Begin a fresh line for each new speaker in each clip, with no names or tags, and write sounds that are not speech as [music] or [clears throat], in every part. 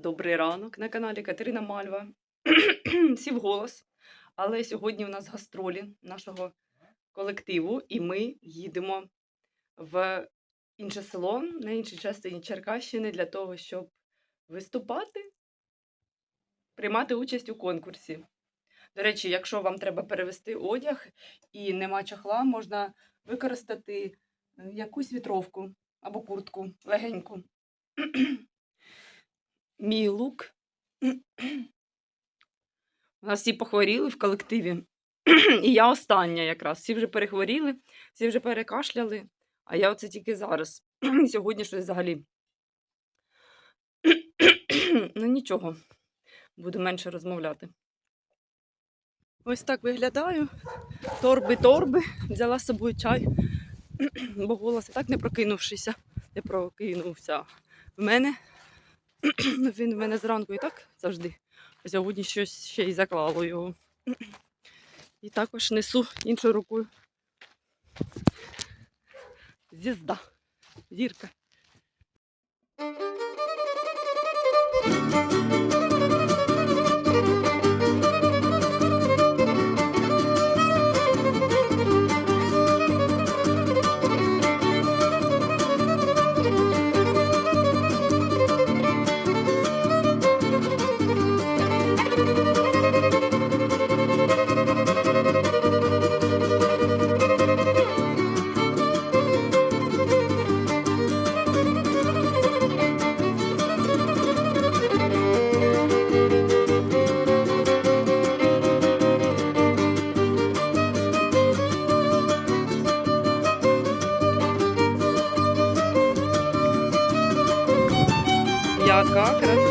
Добрий ранок на каналі Катерина Мальва. [clears throat] Всі вголос. Але сьогодні у нас гастролі нашого колективу, і ми їдемо в інше село на іншій частині Черкащини для того, щоб виступати, приймати участь у конкурсі. До речі, якщо вам треба перевести одяг і нема чохла, можна використати е, якусь вітровку або куртку легеньку. [clears throat] Мій лук. У [clears throat] нас всі похворіли в колективі. [clears throat] І я остання якраз. Всі вже перехворіли, всі вже перекашляли, а я оце тільки зараз. [clears throat] Сьогодні щось взагалі. ну нічого, буду менше розмовляти. Ось так виглядаю. Торби-торби. Взяла з собою чай, бо голос і так не прокинувшися, не прокинувся в мене. [clears throat] Він в мене зранку і так завжди. А сьогодні щось ще й заклало його. І також несу іншою рукою. Зізда. Зірка. Яка краса.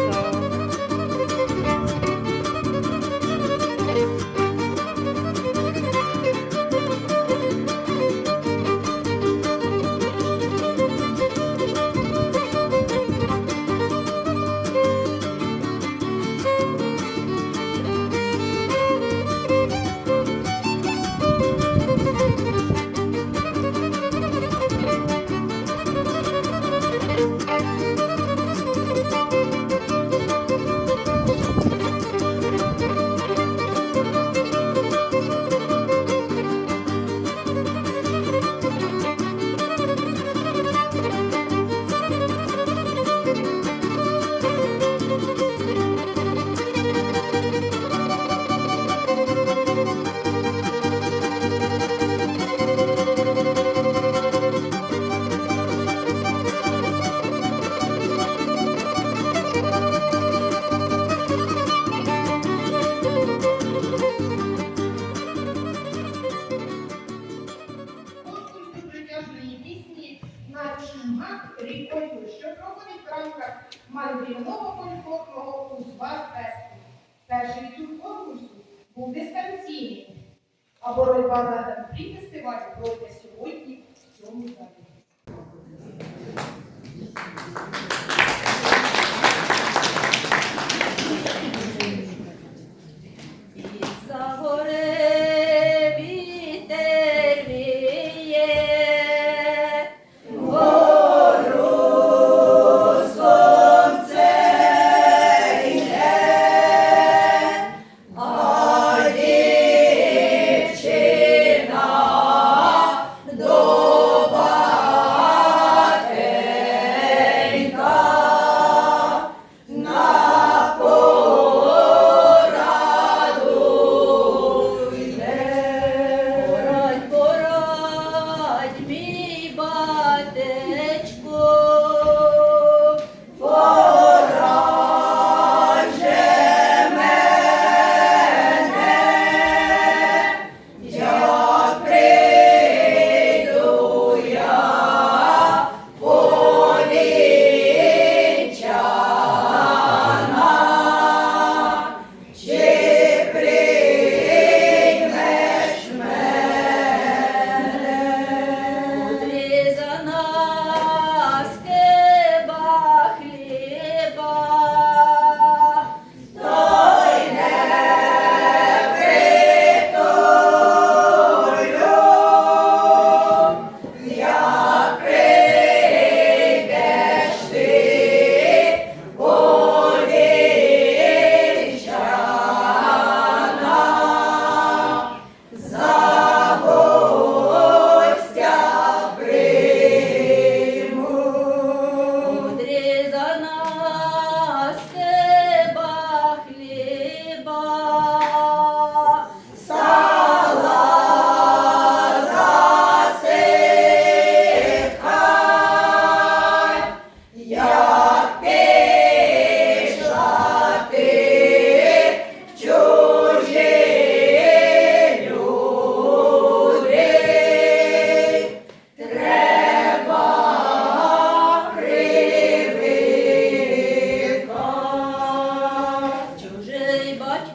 Пісні на чумак рікою, що проходить в рамках мандрівного фольклорного узвар фесту. Перший тур конкурсу був дистанційний, а боротьба за гран-прі фестивалю пройде сьогодні в цьому залі.
be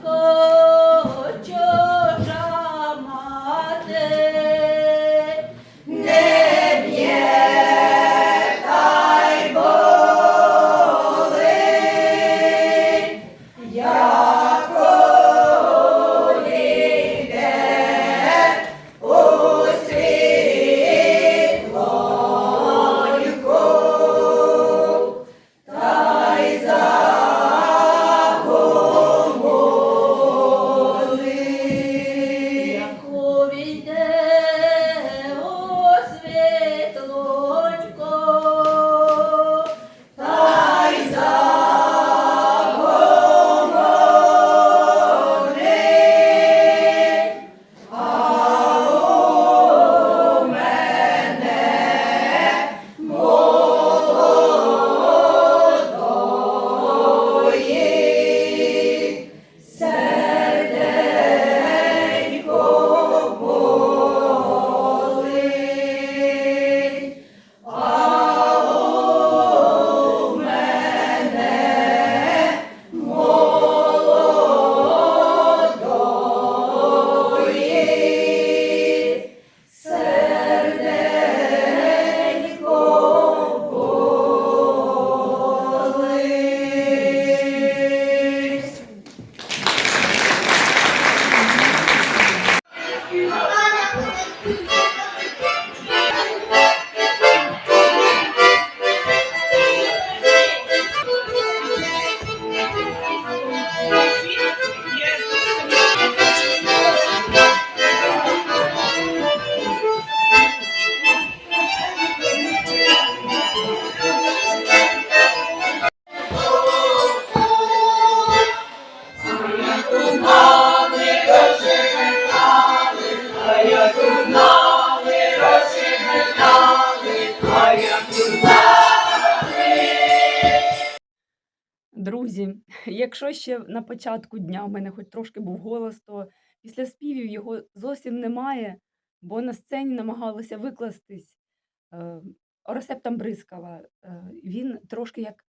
Cocho.
Якщо ще на початку дня в мене хоч трошки був голос, то після співів його зовсім немає, бо на сцені намагалася викластись. Е, Оросеп там бризкала. Е, він трошки як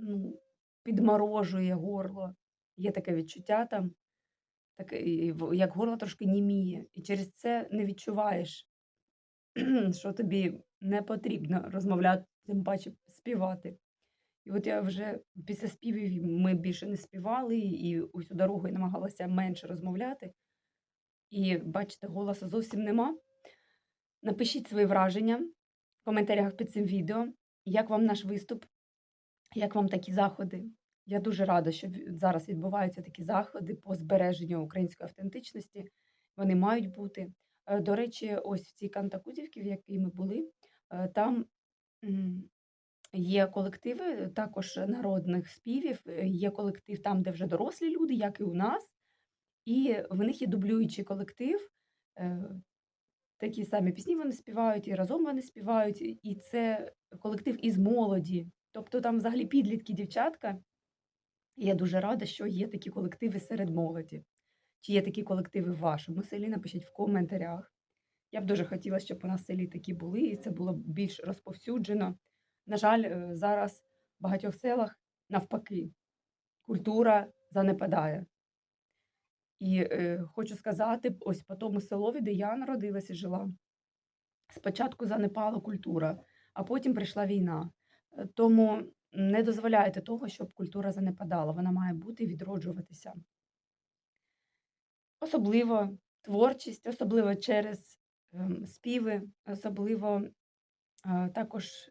ну, підморожує горло. Є таке відчуття там, так, як горло трошки німіє. І через це не відчуваєш, [clears throat] що тобі не потрібно розмовляти, тим паче співати. І от я вже після співів ми більше не співали, і усю дорогу я намагалася менше розмовляти. І бачите, голосу зовсім нема. Напишіть свої враження в коментарях під цим відео. Як вам наш виступ? Як вам такі заходи? Я дуже рада, що зараз відбуваються такі заходи по збереженню української автентичності. Вони мають бути. Е, До речі, ось в цій Кантакузівці, в якій ми були, е, там є колективи також народних співів, е, є колектив там, де вже дорослі люди, як і у нас. І в них є дублюючий колектив. е, Такі самі пісні вони співають, і разом вони співають, і- це колектив із молоді. Тобто там взагалі підлітки, дівчатка. Я дуже рада, що є такі колективи серед молоді. Чи є такі колективи в вашому селі? Напишіть в коментарях. Я б дуже хотіла, щоб у нас селі такі були, і це було б більш розповсюджено. На жаль, е, зараз в багатьох селах навпаки культура занепадає. І е, хочу сказати, ось по тому селові, де я народилася і жила, спочатку занепала культура, а потім прийшла війна. Е, Тому не дозволяйте того, щоб культура занепадала. Вона має бути і відроджуватися. Особливо творчість, особливо через ем, співи, особливо е, також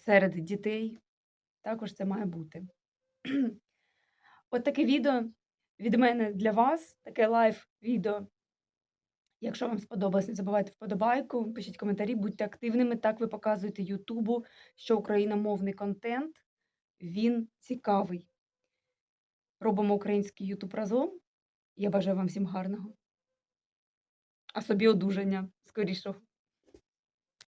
серед дітей. Також це має бути. От таке відео від мене для вас, таке лайв-відео. Якщо вам сподобалось, не забувайте вподобайку, пишіть коментарі, будьте активними. Так ви показуєте Ютубу, що україномовний контент він цікавий. Робимо український Ютуб разом. Я бажаю вам всім гарного. А собі одужання скорішого.